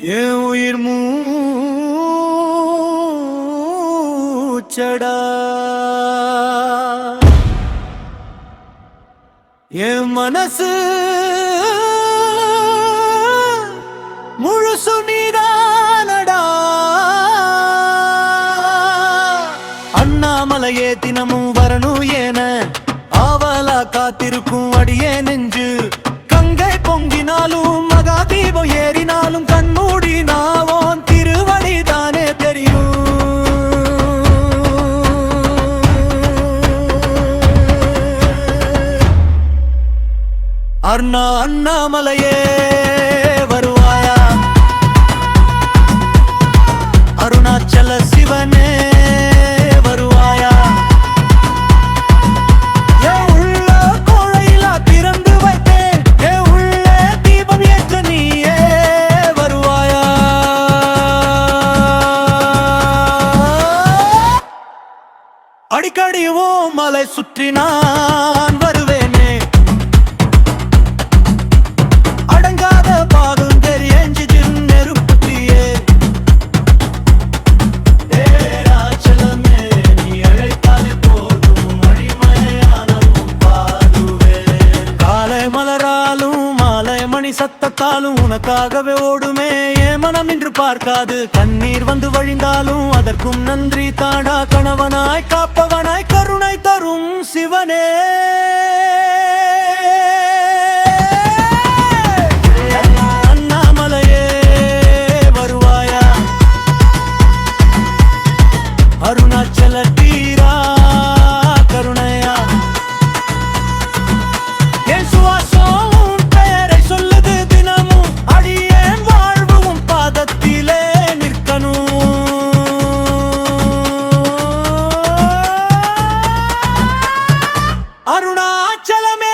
என் உயிர் மூச்சடா. என் மனசு முழுசு நீதானடா. அண்ணாமலையே தினமும் வரணும் ஏன. ஆவலா காத்திருக்கும் அடியேனு அண்ணா அண்ணாமலையே வருவாயா? அருணாச்சல சிவனே வருவாயா? அடிக்கடி ஓ மலை சுற்றி நான் வருவேனே. மணி உனக்காகவே ஓடுமே. என் மனம் நின்று பார்க்காது. கண்ணீர் வந்து வழிந்தாலும் அதற்கும் நன்றி தாடா கணவனாய் காப்பவனாய் கருணை தரும் சிவனே. அருணாச்சலமே